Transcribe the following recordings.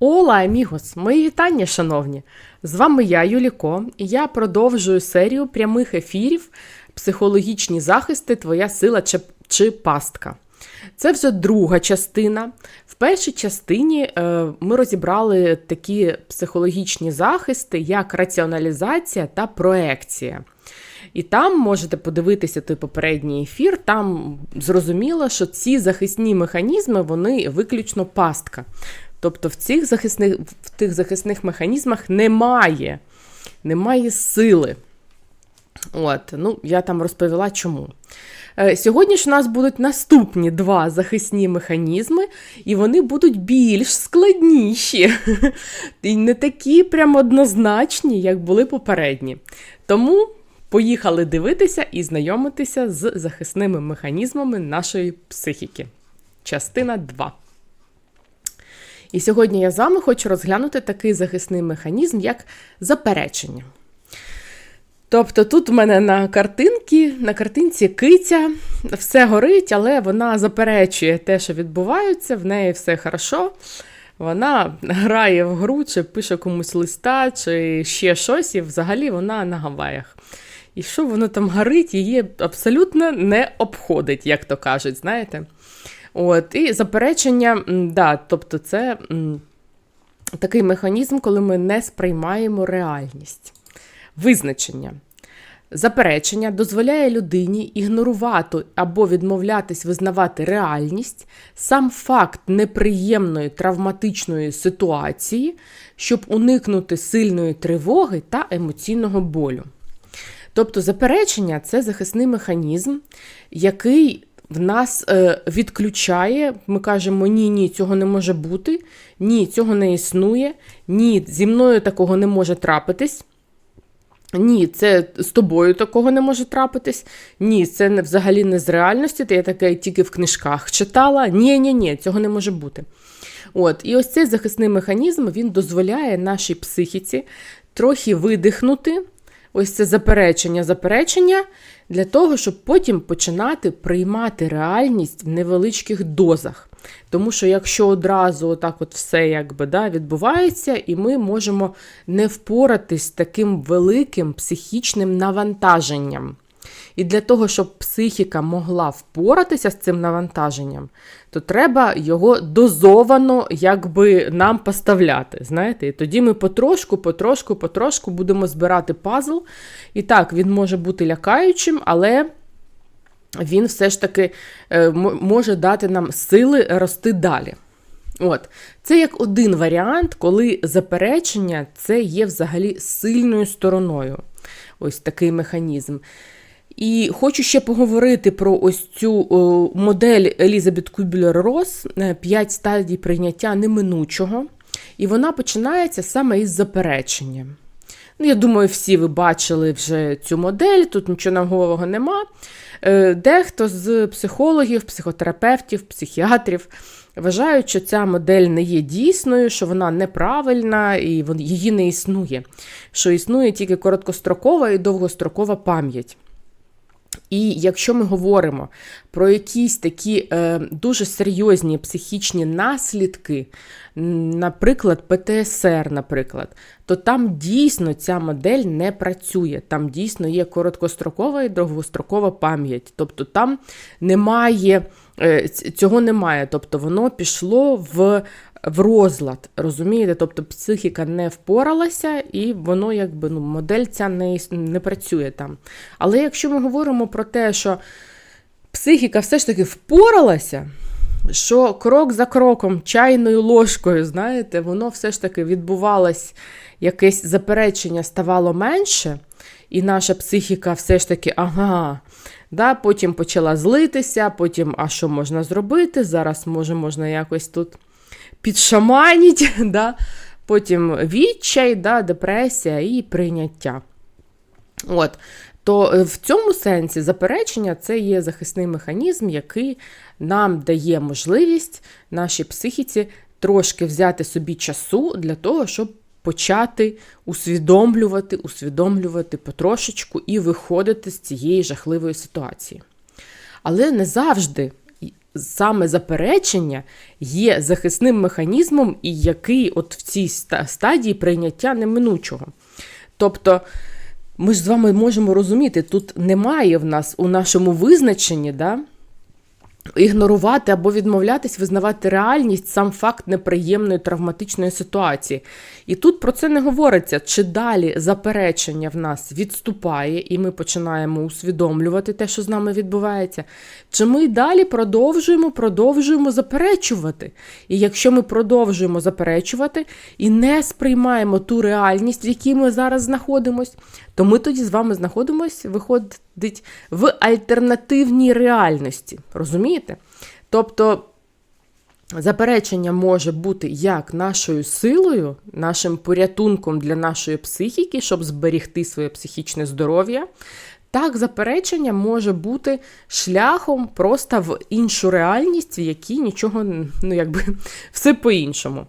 Ола, амігос! Мої вітання, шановні! З вами я, Юліко, і я продовжую серію прямих ефірів Психологічні захисти, Твоя сила чи, чи пастка. Це вже друга частина. В першій частині е, ми розібрали такі психологічні захисти, як раціоналізація та проекція. І там можете подивитися той попередній ефір, там зрозуміло, що ці захисні механізми вони виключно пастка. Тобто в цих захисних, в тих захисних механізмах немає, немає сили. От, ну, Я там розповіла чому. Е, Сьогодні ж у нас будуть наступні два захисні механізми, і вони будуть більш складніші. І не такі прям однозначні, як були попередні. Тому поїхали дивитися і знайомитися з захисними механізмами нашої психіки. Частина 2. І сьогодні я з вами хочу розглянути такий захисний механізм, як заперечення. Тобто тут у мене на картинці, на картинці киця, все горить, але вона заперечує те, що відбувається, в неї все хорошо. Вона грає в гру, чи пише комусь листа, чи ще щось, і взагалі вона на Гаваях. І що воно там горить, її абсолютно не обходить, як то кажуть, знаєте. От, І заперечення, да, тобто це такий механізм, коли ми не сприймаємо реальність. Визначення. Заперечення дозволяє людині ігнорувати або відмовлятись визнавати реальність, сам факт неприємної травматичної ситуації, щоб уникнути сильної тривоги та емоційного болю. Тобто, заперечення це захисний механізм, який в нас е, відключає, ми кажемо, ні, ні, цього не може бути, ні, цього не існує, ні, зі мною такого не може трапитись. Ні, це з тобою такого не може трапитись. Ні, це не, взагалі не з реальності. Я таке тільки в книжках читала. Ні, ні, ні, цього не може бути. От, І ось цей захисний механізм він дозволяє нашій психіці трохи видихнути. Ось це заперечення, заперечення для того, щоб потім починати приймати реальність в невеличких дозах. Тому що якщо одразу отак от все якби, да, відбувається, і ми можемо не впоратись з таким великим психічним навантаженням. І для того, щоб психіка могла впоратися з цим навантаженням, то треба його дозовано якби нам поставляти. знаєте. І тоді ми потрошку, потрошку, потрошку будемо збирати пазл. І так, він може бути лякаючим, але він все ж таки е, може дати нам сили рости далі. От, Це як один варіант, коли заперечення це є взагалі сильною стороною. Ось такий механізм. І хочу ще поговорити про ось цю о, модель Елізабет Кубілер-Рос «5 стадій прийняття неминучого. І вона починається саме із заперечення. Ну, Я думаю, всі ви бачили вже цю модель, тут нічого нового нема. Е, дехто з психологів, психотерапевтів, психіатрів вважають, що ця модель не є дійсною, що вона неправильна і її не існує, що існує тільки короткострокова і довгострокова пам'ять. І якщо ми говоримо про якісь такі е, дуже серйозні психічні наслідки, наприклад, ПТСР, наприклад, то там дійсно ця модель не працює. Там дійсно є короткострокова і довгострокова пам'ять. Тобто там немає, е, цього немає. Тобто воно пішло в в розлад, розумієте? Тобто психіка не впоралася, і воно якби ну, модель ця не, не працює там. Але якщо ми говоримо про те, що психіка все ж таки впоралася, що крок за кроком, чайною ложкою, знаєте, воно все ж таки відбувалось, якесь заперечення ставало менше, і наша психіка все ж таки, ага. Да, Потім почала злитися, потім, а що можна зробити? Зараз може можна якось тут підшаманіть, да? потім відчай, да, депресія і прийняття. От. То е, в цьому сенсі заперечення це є захисний механізм, який нам дає можливість нашій психіці трошки взяти собі часу для того, щоб почати усвідомлювати, усвідомлювати потрошечку і виходити з цієї жахливої ситуації. Але не завжди саме заперечення є захисним механізмом, і який от в цій стадії прийняття неминучого. Тобто, ми ж з вами можемо розуміти, тут немає в нас у нашому визначенні, да, ігнорувати або відмовлятись, визнавати реальність, сам факт неприємної травматичної ситуації. І тут про це не говориться, чи далі заперечення в нас відступає, і ми починаємо усвідомлювати те, що з нами відбувається, чи ми далі продовжуємо, продовжуємо заперечувати. І якщо ми продовжуємо заперечувати і не сприймаємо ту реальність, в якій ми зараз знаходимося, то ми тоді з вами знаходимося, виходить в альтернативній реальності. Розумієте? Тобто заперечення може бути як нашою силою, нашим порятунком для нашої психіки, щоб зберігти своє психічне здоров'я. Так, заперечення може бути шляхом просто в іншу реальність, в якій нічого, ну якби все по-іншому.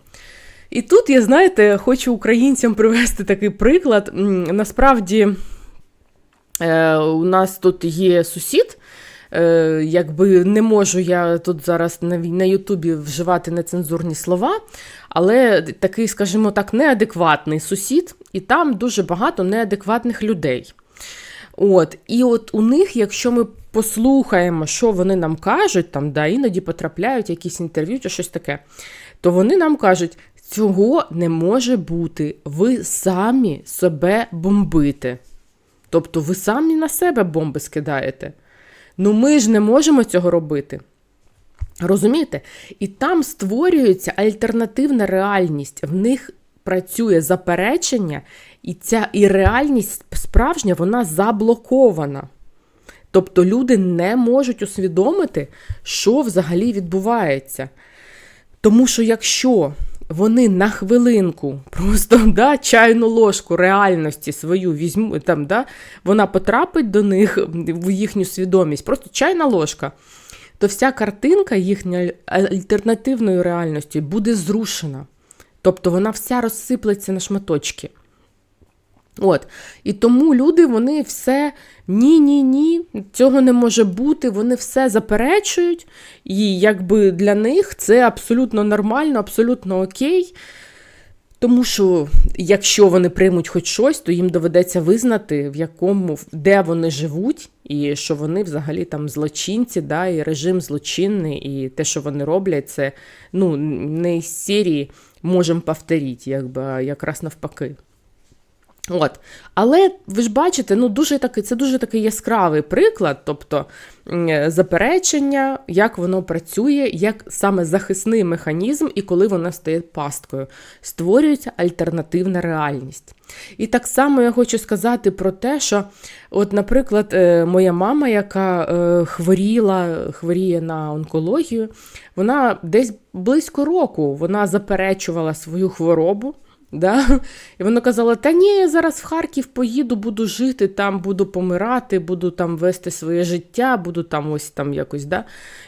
І тут я, знаєте, хочу українцям привести такий приклад. Насправді, е, у нас тут є сусід. Е, якби не можу я тут зараз на, Ютубі вживати нецензурні слова, але такий, скажімо так, неадекватний сусід, і там дуже багато неадекватних людей. От, і от у них, якщо ми послухаємо, що вони нам кажуть, там, да, іноді потрапляють якісь інтерв'ю чи щось таке, то вони нам кажуть, цього не може бути, ви самі себе бомбите. Тобто ви самі на себе бомби скидаєте. Ну ми ж не можемо цього робити. Розумієте? І там створюється альтернативна реальність. В них працює заперечення, і ця і реальність справжня, вона заблокована. Тобто люди не можуть усвідомити, що взагалі відбувається. Тому що якщо вони на хвилинку просто да, чайну ложку реальності свою візьму, там, да, вона потрапить до них в їхню свідомість, просто чайна ложка, то вся картинка їхньої альтернативної реальності буде зрушена. Тобто вона вся розсиплеться на шматочки. От. І тому люди, вони все ні, ні, ні, цього не може бути, вони все заперечують, і якби для них це абсолютно нормально, абсолютно окей. Тому що якщо вони приймуть хоч щось, то їм доведеться визнати, в якому, де вони живуть, і що вони взагалі там злочинці, да, і режим злочинний, і те, що вони роблять, це ну, не із серії можемо повторити, якби, якраз навпаки. От. Але ви ж бачите, ну дуже такий, це дуже такий яскравий приклад, тобто заперечення, як воно працює, як саме захисний механізм і коли воно стає пасткою. Створюється альтернативна реальність. І так само я хочу сказати про те, що, от, наприклад, е, моя мама, яка е, хворіла, хворіє на онкологію, вона десь близько року вона заперечувала свою хворобу. Да? І вона казала: Та ні, я зараз в Харків поїду, буду жити, там буду помирати, буду там вести своє життя, буду там ось там якось. Да?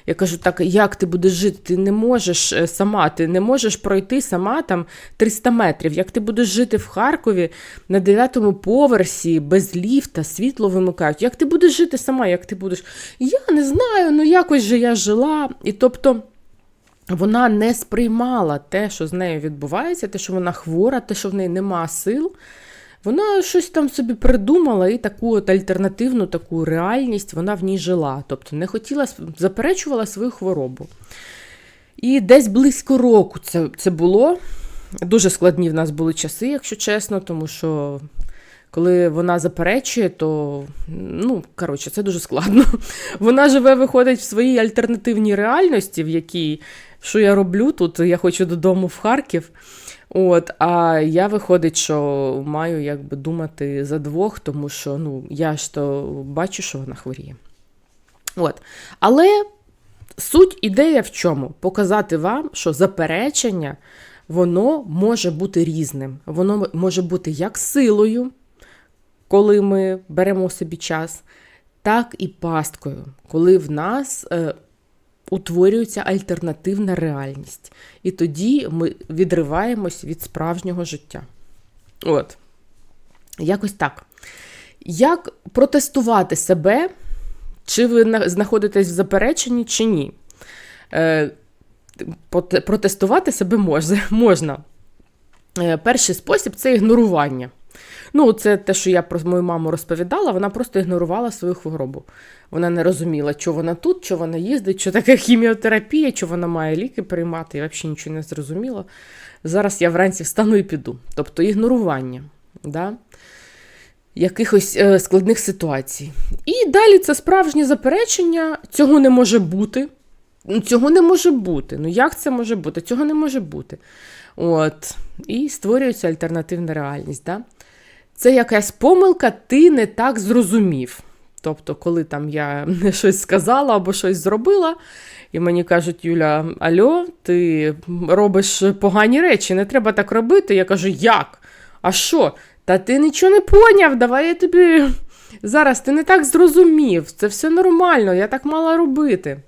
Я кажу, так як ти будеш жити? Ти не можеш е, сама, ти не можеш пройти сама там 300 метрів. Як ти будеш жити в Харкові на 9-му поверсі, без ліфта, світло вимикають, як ти будеш жити сама, як ти будеш? Я не знаю, ну якось же я жила. І тобто. Вона не сприймала те, що з нею відбувається, те, що вона хвора, те, що в неї нема сил. Вона щось там собі придумала і таку от альтернативну таку реальність вона в ній жила. Тобто не хотіла, заперечувала свою хворобу. І десь близько року це, це було. Дуже складні в нас були часи, якщо чесно, тому що. Коли вона заперечує, то ну, коротше, це дуже складно. Вона живе, виходить в своїй альтернативній реальності, в якій що я роблю тут, я хочу додому в Харків. От, А я виходить, що маю якби думати за двох, тому що ну, я ж то бачу, що вона хворіє. От. Але суть ідея в чому? Показати вам, що заперечення воно може бути різним. Воно може бути як силою, коли ми беремо собі час, так і пасткою, коли в нас. Е, утворюється альтернативна реальність. І тоді ми відриваємось від справжнього життя. От. Якось так. Як протестувати себе, чи ви знаходитесь в запереченні, чи ні? е, протестувати себе можна. Е, Перший спосіб це ігнорування. Ну, це те, що я про мою маму розповідала, вона просто ігнорувала свою хворобу. Вона не розуміла, що вона тут, що вона їздить, що таке хіміотерапія, що вона має ліки приймати, я взагалі нічого не зрозуміла. Зараз я вранці встану і піду. Тобто ігнорування да? якихось е, складних ситуацій. І далі це справжнє заперечення, цього не може бути. Ну, цього не може бути. Ну як це може бути? Цього не може бути. От. І створюється альтернативна реальність. Да? Це якась помилка, ти не так зрозумів. Тобто, коли там я щось сказала або щось зробила, і мені кажуть, Юля, Альо, ти робиш погані речі, не треба так робити. Я кажу, як? А що? Та ти нічого не поняв, давай я тобі. Зараз ти не так зрозумів, це все нормально, я так мала робити.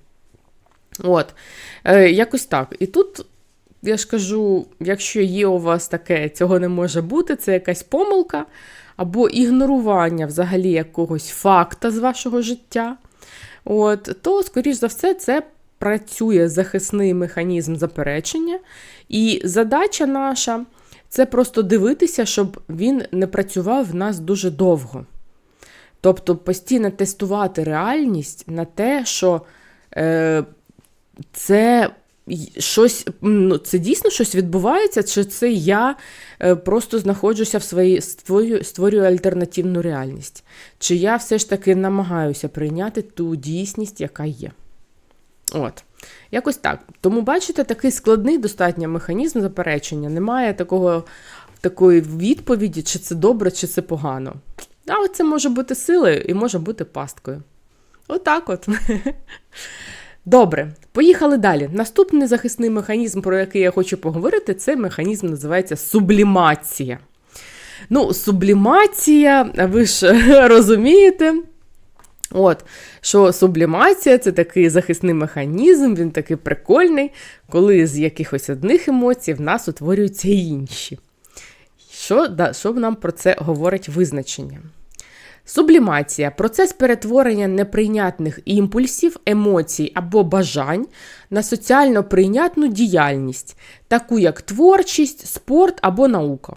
От, е, якось так. І тут я ж кажу, якщо є у вас таке, цього не може бути, це якась помилка або ігнорування взагалі якогось факта з вашого життя, от, то, скоріш за все, це працює захисний механізм заперечення. І задача наша це просто дивитися, щоб він не працював в нас дуже довго. Тобто постійно тестувати реальність на те, що е, це щось, ну, це дійсно щось відбувається, чи це я е, просто знаходжуся в своїй створюю, створюю альтернативну реальність? Чи я все ж таки намагаюся прийняти ту дійсність, яка є? От. Якось так. Тому, бачите, такий складний достатньо механізм заперечення. Немає такого, такої відповіді, чи це добре, чи це погано. А це може бути силою і може бути пасткою. Отак от. Добре, поїхали далі. Наступний захисний механізм, про який я хочу поговорити, це механізм називається сублімація. Ну, сублімація, ви ж розумієте. От, що сублімація це такий захисний механізм, він такий прикольний, коли з якихось одних емоцій в нас утворюються інші. Що, да, що нам про це говорить визначення? Сублімація процес перетворення неприйнятних імпульсів, емоцій або бажань на соціально прийнятну діяльність, таку як творчість, спорт або наука.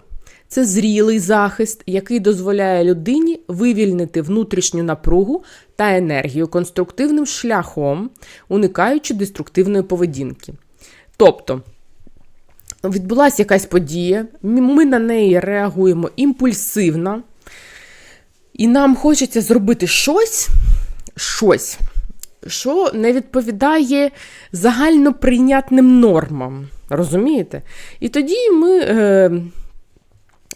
Це зрілий захист, який дозволяє людині вивільнити внутрішню напругу та енергію конструктивним шляхом, уникаючи деструктивної поведінки. Тобто, відбулася якась подія, ми на неї реагуємо імпульсивно, і нам хочеться зробити щось, щось, що не відповідає загальноприйнятним нормам. Розумієте? І тоді ми. Е,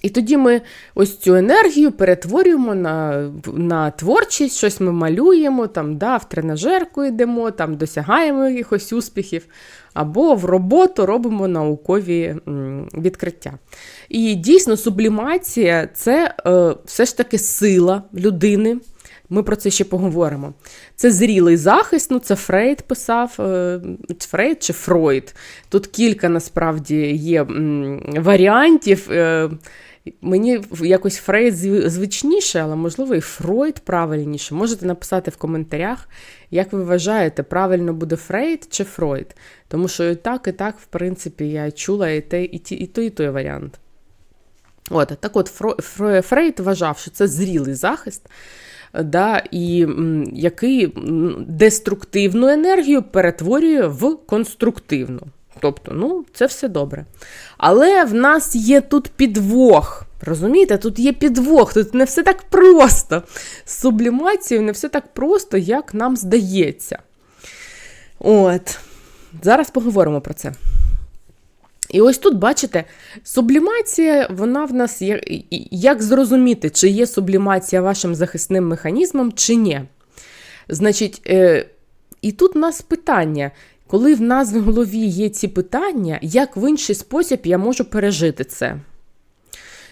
і тоді ми ось цю енергію перетворюємо на на творчість, щось ми малюємо, там, да, в тренажерку йдемо, там, досягаємо якихось успіхів, або в роботу робимо наукові відкриття. І дійсно, сублімація це е, все ж таки сила людини. Ми про це ще поговоримо. Це зрілий захист, ну це Фрейд писав, е, Фрейд чи Фройд. Тут кілька насправді є варіантів. Мені якось Фрейд звичніше, але можливо і Фройд правильніше. Можете написати в коментарях, як ви вважаєте, правильно буде Фрейд чи Фройд. Тому що і так, і так, в принципі, я чула і, те, і, і той, і той варіант. От, так от, Фрейд вважав, що це зрілий захист, да, і який деструктивну енергію перетворює в конструктивну. Тобто, ну, це все добре. Але в нас є тут підвох. Розумієте, тут є підвох, тут не все так просто. З сублімацією не все так просто, як нам здається. От. Зараз поговоримо про це. І ось тут, бачите, сублімація, вона в нас є. Як зрозуміти, чи є сублімація вашим захисним механізмом, чи ні? Значить, е, і тут у нас питання. Коли в нас в голові є ці питання, як в інший спосіб я можу пережити це?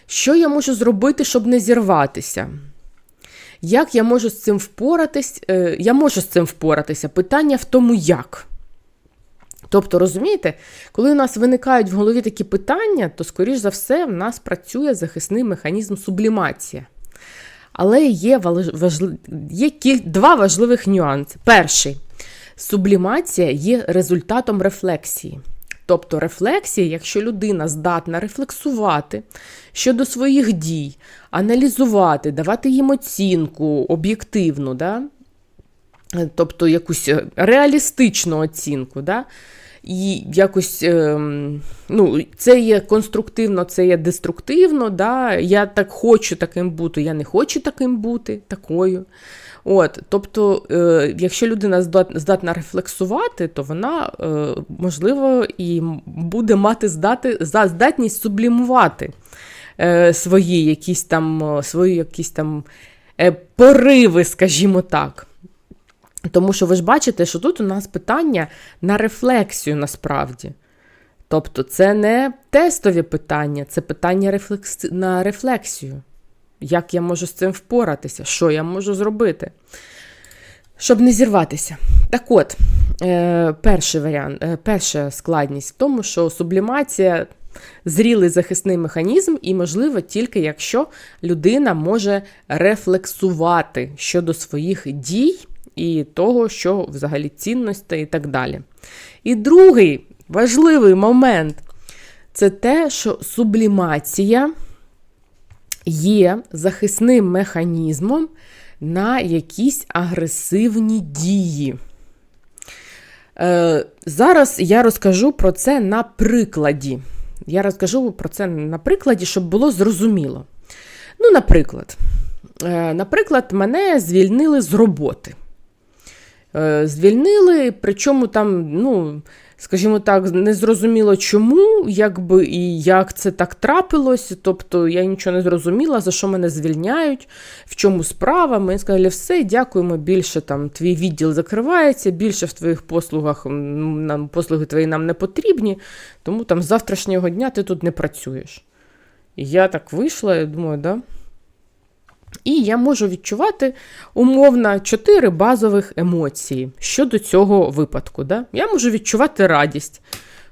Що я можу зробити, щоб не зірватися? Як я можу з цим впоратись? Е, Я можу з цим впоратися. Питання в тому, як. Тобто, розумієте, коли у нас виникають в голові такі питання, то, скоріш за все, в нас працює захисний механізм сублімація. Але є, важ... є два важливих нюанси. Перший Сублімація є результатом рефлексії. Тобто рефлексія, якщо людина здатна рефлексувати щодо своїх дій, аналізувати, давати їм оцінку об'єктивну, да? тобто якусь е, реалістичну оцінку, да? І якось ем, ну, це є конструктивно, це є деструктивно. Да? Я так хочу таким бути, я не хочу таким бути, такою. От, Тобто, е, якщо людина здатна рефлексувати, то вона, е, можливо, і буде мати здати, здатність сублімувати е, свої якісь там свої якісь там пориви, скажімо так. Тому що ви ж бачите, що тут у нас питання на рефлексію насправді. Тобто, це не тестові питання, це питання рефлекс... на рефлексію. Як я можу з цим впоратися? Що я можу зробити? Щоб не зірватися. Так от, е, перший варіант, е, перша складність в тому, що сублімація зрілий захисний механізм, і, можливо, тільки якщо людина може рефлексувати щодо своїх дій і того, що взагалі цінності і так далі. І другий важливий момент це те, що сублімація є захисним механізмом на якісь агресивні дії. Е, Зараз я розкажу про це на прикладі. Я розкажу про це на прикладі, щоб було зрозуміло. Ну, наприклад, е, наприклад, мене звільнили з роботи. Е, звільнили, причому там, ну, скажімо так, не зрозуміло чому, якби і як це так трапилось. Тобто я нічого не зрозуміла, за що мене звільняють, в чому справа. Ми сказали, все, дякуємо, більше там твій відділ закривається, більше в твоїх послугах нам послуги твої нам не потрібні, тому там з завтрашнього дня ти тут не працюєш. І я так вийшла і думаю, да. І я можу відчувати умовно чотири базових емоції щодо цього випадку. Да? Я можу відчувати радість.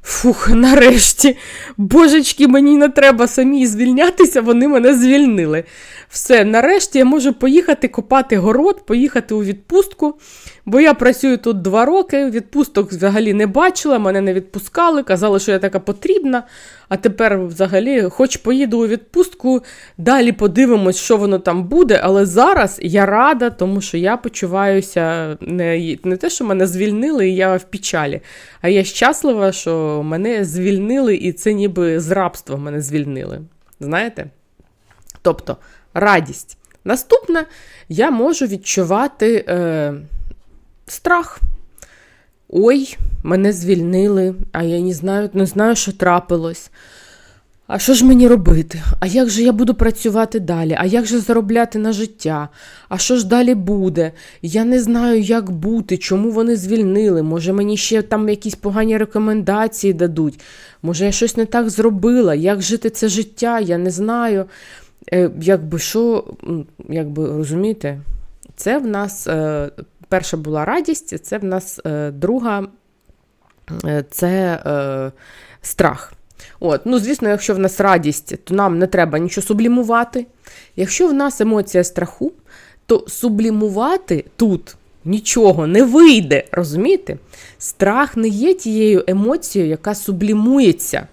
Фух, нарешті, божечки, мені не треба самі звільнятися, вони мене звільнили. Все, нарешті я можу поїхати копати город, поїхати у відпустку, бо я працюю тут два роки, відпусток взагалі не бачила, мене не відпускали, казали, що я така потрібна. А тепер, взагалі, хоч поїду у відпустку, далі подивимось, що воно там буде. Але зараз я рада, тому що я почуваюся не не те, що мене звільнили, і я в печалі, а я щаслива, що мене звільнили, і це ніби з рабства мене звільнили. Знаєте? Тобто радість. Наступне, я можу відчувати е, страх. Ой, мене звільнили, а я не знаю, не знаю, що трапилось. А що ж мені робити? А як же я буду працювати далі? А як же заробляти на життя? А що ж далі буде? Я не знаю, як бути, чому вони звільнили. Може, мені ще там якісь погані рекомендації дадуть. Може, я щось не так зробила. Як жити це життя? Я не знаю. Е, Якби що, якби розумієте, це в нас е, перша була радість, це в нас е, друга е, це е, страх. От, ну, Звісно, якщо в нас радість, то нам не треба нічого сублімувати. Якщо в нас емоція страху, то сублімувати тут нічого не вийде. розумієте? Страх не є тією емоцією, яка сублімується.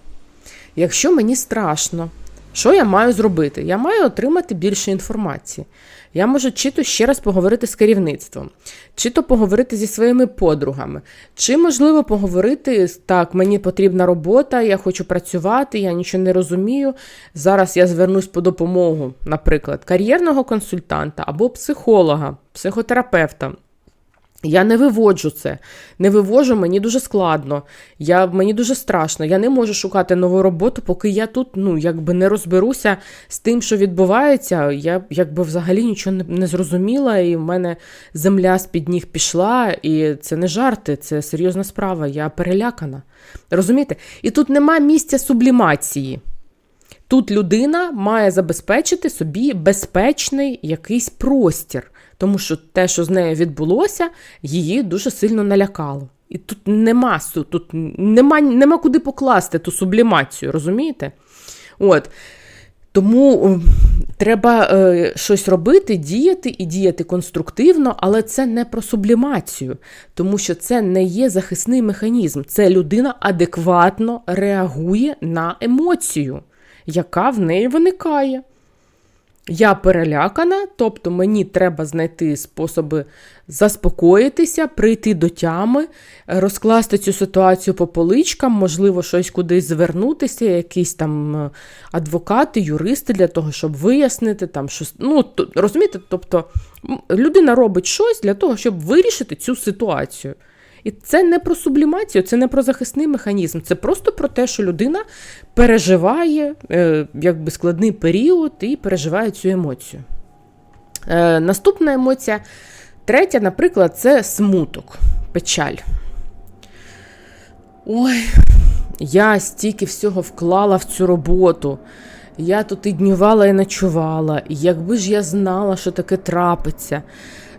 Якщо мені страшно, що я маю зробити? Я маю отримати більше інформації. Я можу чи то ще раз поговорити з керівництвом, чи то поговорити зі своїми подругами, чи, можливо, поговорити так, мені потрібна робота, я хочу працювати, я нічого не розумію. Зараз я звернусь по допомогу, наприклад, кар'єрного консультанта або психолога, психотерапевта. Я не виводжу це, не вивожу, мені дуже складно, я, мені дуже страшно. Я не можу шукати нову роботу, поки я тут ну, якби не розберуся з тим, що відбувається. Я якби взагалі нічого не, не зрозуміла, і в мене земля з-під ніг пішла, і це не жарти, це серйозна справа. Я перелякана. Розумієте? І тут нема місця сублімації. Тут людина має забезпечити собі безпечний якийсь простір тому що те, що з нею відбулося, її дуже сильно налякало. І тут нема тут нема, нема куди покласти ту сублімацію, розумієте? От. Тому треба е, щось робити, діяти і діяти конструктивно, але це не про сублімацію, тому що це не є захисний механізм. Це людина адекватно реагує на емоцію, яка в неї виникає. Я перелякана, тобто мені треба знайти способи заспокоїтися, прийти до тями, розкласти цю ситуацію по поличкам, можливо, щось кудись звернутися, якісь там е, адвокати, юристи для того, щоб вияснити там щось. Ну, розумієте, тобто людина робить щось для того, щоб вирішити цю ситуацію. І це не про сублімацію, це не про захисний механізм, це просто про те, що людина переживає е, якби складний період і переживає цю емоцію. Е, наступна емоція, третя, наприклад, це смуток, печаль. Ой, я стільки всього вклала в цю роботу. Я тут і днювала, і ночувала. Якби ж я знала, що таке трапиться,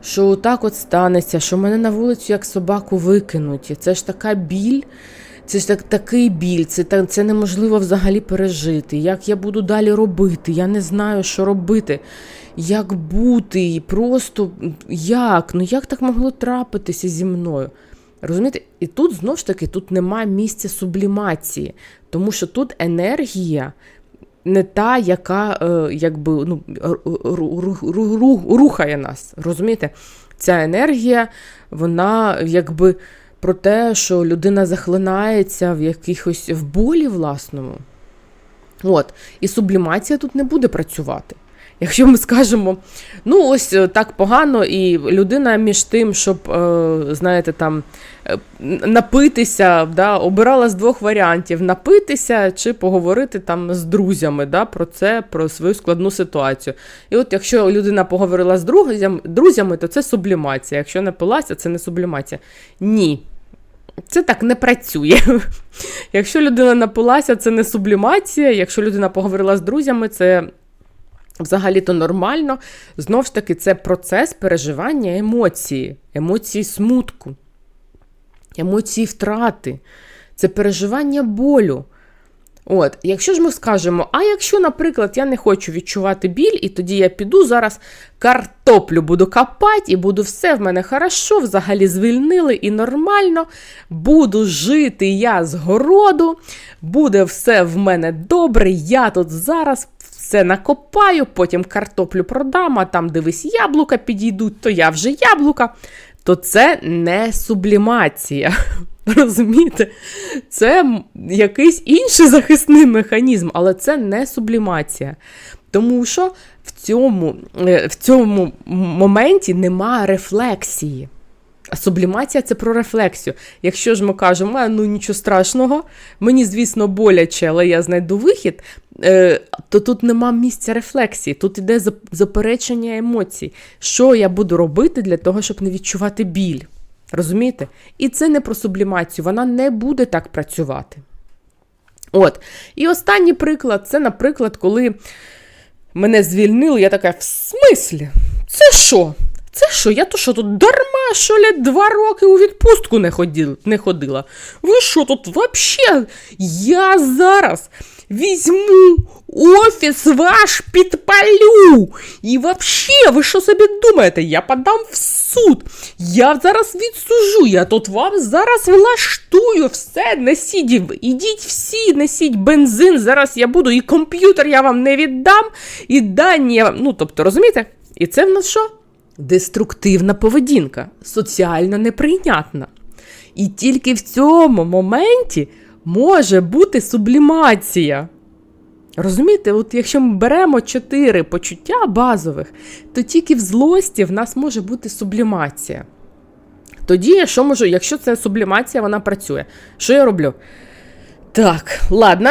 що отак от станеться, що мене на вулицю як собаку викинуть. Це ж така біль, це ж так, такий біль, це, це неможливо взагалі пережити. Як я буду далі робити? Я не знаю, що робити. Як бути? Просто як? Ну як так могло трапитися зі мною? Розумієте? І тут знову ж таки тут немає місця сублімації, тому що тут енергія не та, яка е, якби ну, ру- ру- ру- ру- рухає нас. Розумієте? Ця енергія, вона якби про те, що людина захлинається в якихось в болі власному. От. І сублімація тут не буде працювати. Якщо ми скажемо, ну ось е, так погано, і людина між тим, щоб, е, знаєте, там е, напитися, да, обирала з двох варіантів: напитися чи поговорити там з друзями да, про це, про свою складну ситуацію. І от якщо людина поговорила з друзями, то це сублімація. Якщо напилася, це не сублімація. Ні. Це так не працює. Якщо людина напилася, це не сублімація. Якщо людина поговорила з друзями, це взагалі-то нормально. Знову ж таки, це процес переживання емоції, емоції смутку, емоції втрати, це переживання болю. От, якщо ж ми скажемо, а якщо, наприклад, я не хочу відчувати біль, і тоді я піду зараз картоплю буду копати, і буду все в мене хорошо, взагалі звільнили і нормально, буду жити я з городу, буде все в мене добре, я тут зараз все накопаю, потім картоплю продам, а там дивись, яблука підійдуть, то я вже яблука, то це не сублімація. Розумієте? Це якийсь інший захисний механізм, але це не сублімація. Тому що в цьому, е, в цьому моменті немає рефлексії. А сублімація це про рефлексію. Якщо ж ми кажемо, «А, ну нічого страшного, мені, звісно, боляче, але я знайду вихід, е, то тут нема місця рефлексії, тут іде заперечення емоцій. Що я буду робити для того, щоб не відчувати біль? Розумієте? І це не про сублімацію, вона не буде так працювати. От. І останній приклад це, наприклад, коли мене звільнили, я така, в смислі? Це що? Це що? Я то що тут дарма, що ли, два роки у відпустку не ходила? Не ходила? Ви що тут вообще? Я зараз візьму офіс ваш підпалю. І вообще, ви що собі думаєте? Я подам в суд. Я зараз відсужу. Я тут вам зараз влаштую все. Несіть, ідіть всі, несіть бензин. Зараз я буду, і комп'ютер я вам не віддам, і дані я вам. Ну, тобто, розумієте? І це в нас що? Деструктивна поведінка, соціально неприйнятна. І тільки в цьому моменті може бути сублімація. Розумієте, от якщо ми беремо чотири почуття базових, то тільки в злості в нас може бути сублімація. Тоді я що можу, якщо це сублімація, вона працює. Що я роблю? Так, ладно,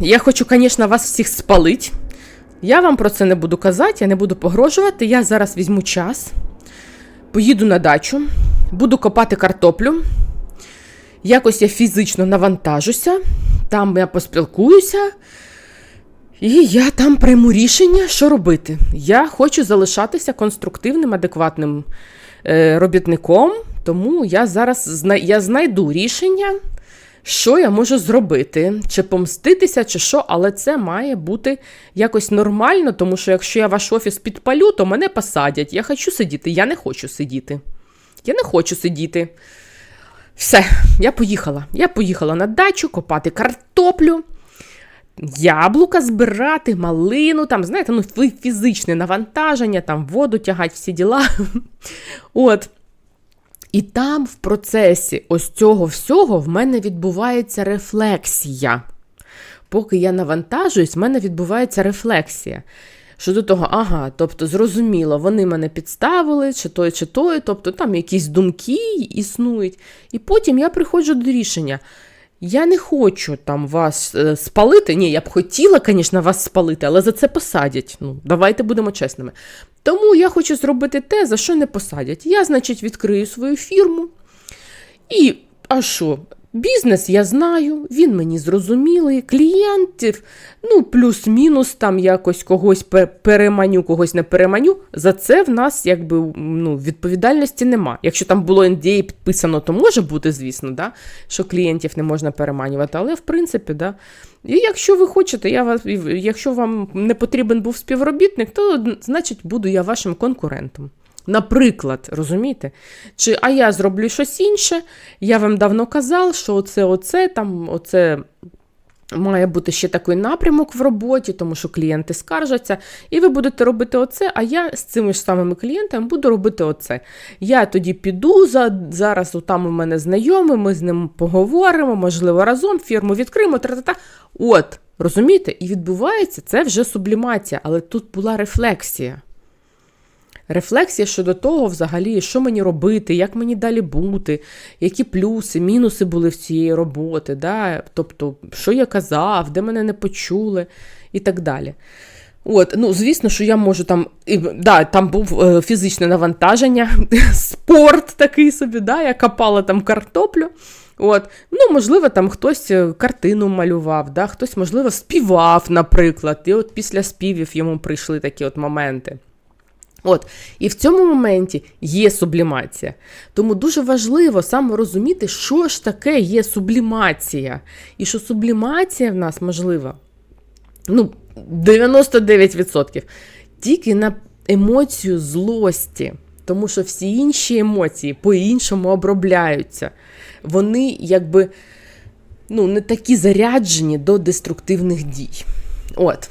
я хочу, звісно, вас всіх спалити. Я вам про це не буду казати, я не буду погрожувати. Я зараз візьму час, поїду на дачу, буду копати картоплю. Якось я фізично навантажуся, там я поспілкуюся, і я там прийму рішення, що робити. Я хочу залишатися конструктивним, адекватним е, робітником, тому я зараз я знайду рішення, що я можу зробити, чи помститися, чи що, але це має бути якось нормально, тому що якщо я ваш офіс підпалю, то мене посадять. Я хочу сидіти, я не хочу сидіти. Я не хочу сидіти. Все, я поїхала. Я поїхала на дачу копати картоплю, яблука збирати, малину, там, знаєте, ну, фізичне навантаження, там воду тягати, всі діла. От. І там в процесі ось цього всього в мене відбувається рефлексія. Поки я навантажуюсь, в мене відбувається рефлексія. Щодо того, ага, тобто зрозуміло, вони мене підставили, чи той, чи той, тобто там якісь думки існують. І потім я приходжу до рішення. Я не хочу там вас е, спалити. Ні, я б хотіла, звісно, вас спалити, але за це посадять. Ну, давайте будемо чесними. Тому я хочу зробити те, за що не посадять. Я, значить, відкрию свою фірму. І, а що? Бізнес я знаю, він мені зрозумілий, клієнтів, ну, плюс-мінус там якось когось переманю, когось не переманю. За це в нас якби ну, відповідальності нема. Якщо там було NDA підписано, то може бути, звісно, да, що клієнтів не можна переманювати, але в принципі, да. І якщо ви хочете, я вас, якщо вам не потрібен був співробітник, то значить буду я вашим конкурентом. Наприклад, розумієте? Чи а я зроблю щось інше, я вам давно казав, що оце, оце, там, оце має бути ще такий напрямок в роботі, тому що клієнти скаржаться, і ви будете робити оце, а я з цими ж самими клієнтами буду робити оце. Я тоді піду, за, зараз там у мене знайомий, ми з ним поговоримо, можливо, разом фірму відкриємо, тра-та-та. От, розумієте? І відбувається це вже сублімація, але тут була рефлексія. Рефлексія щодо того, взагалі, що мені робити, як мені далі бути, які плюси, мінуси були в цієї роботи, да? тобто, що я казав, де мене не почули і так далі. От, ну, звісно, що я можу там. І, да, там був е, фізичне навантаження, спорт такий собі, да, я копала там картоплю. От, ну, можливо, там хтось е, картину малював, да, хтось, можливо, співав, наприклад. І от після співів йому прийшли такі от моменти. От, і в цьому моменті є сублімація. Тому дуже важливо саме розуміти, що ж таке є сублімація. І що сублімація в нас можлива ну, 99% тільки на емоцію злості. Тому що всі інші емоції по-іншому обробляються. Вони якби ну, не такі заряджені до деструктивних дій. От,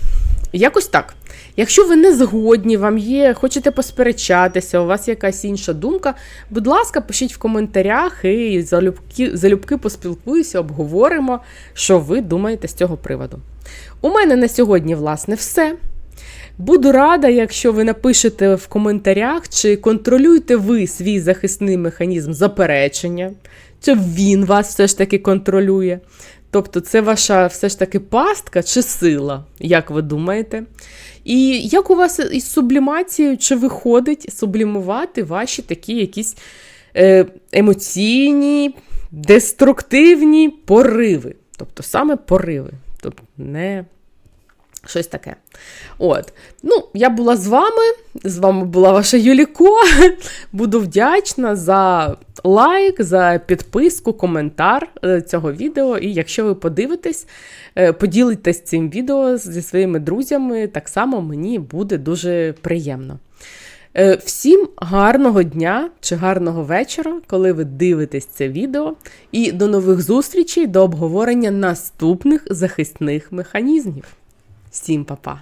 якось так. Якщо ви не згодні, вам є, хочете посперечатися, у вас якась інша думка, будь ласка, пишіть в коментарях і залюбки, залюбки поспілкуюся, обговоримо, що ви думаєте з цього приводу. У мене на сьогодні, власне, все. Буду рада, якщо ви напишете в коментарях, чи контролюєте ви свій захисний механізм заперечення, чи він вас все ж таки контролює. Тобто, це ваша все ж таки пастка чи сила, як ви думаєте? І як у вас із сублімацією, чи виходить сублімувати ваші такі якісь е, емоційні, деструктивні пориви? Тобто саме пориви, тобто не щось таке. От. Ну, я була з вами. З вами була ваша Юліко. Буду вдячна за лайк, за підписку, коментар е, цього відео. І якщо ви подивитесь, е, поділитесь цим відео зі своїми друзями, так само мені буде дуже приємно. Е, Всім гарного дня чи гарного вечора, коли ви дивитесь це відео. І до нових зустрічей, до обговорення наступних захисних механізмів. Всім па-па!